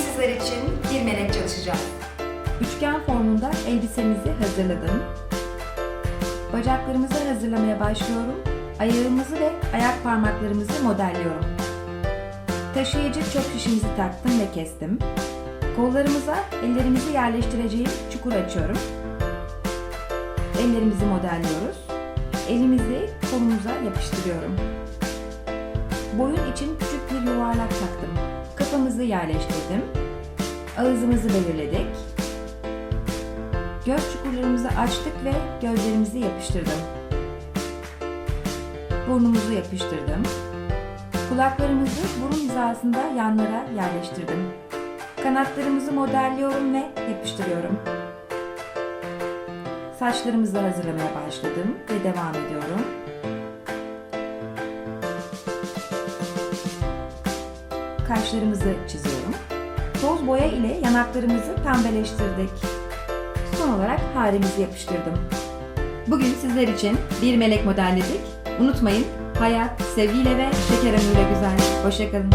sizler için bir melek çalışacağız. Üçgen formunda elbisemizi hazırladım. Bacaklarımızı hazırlamaya başlıyorum. Ayağımızı ve ayak parmaklarımızı modelliyorum. Taşıyıcı çöp şişimizi taktım ve kestim. Kollarımıza ellerimizi yerleştireceğim çukur açıyorum. Ellerimizi modelliyoruz. Elimizi kolumuza yapıştırıyorum. Boyun için küçük bir yuvarlak taktım. Kafamızı yerleştirdim. Ağzımızı belirledik. Göz çukurlarımızı açtık ve gözlerimizi yapıştırdım. Burnumuzu yapıştırdım. Kulaklarımızı burun hizasında yanlara yerleştirdim. Kanatlarımızı modelliyorum ve yapıştırıyorum. Saçlarımızı hazırlamaya başladım ve devam ediyorum. Kaşlarımızı çiziyorum. Toz boya ile yanaklarımızı pembeleştirdik. Son olarak haremizi yapıştırdım. Bugün sizler için bir melek modelledik. Unutmayın hayat sevgiyle ve şeker güzel. Hoşçakalın.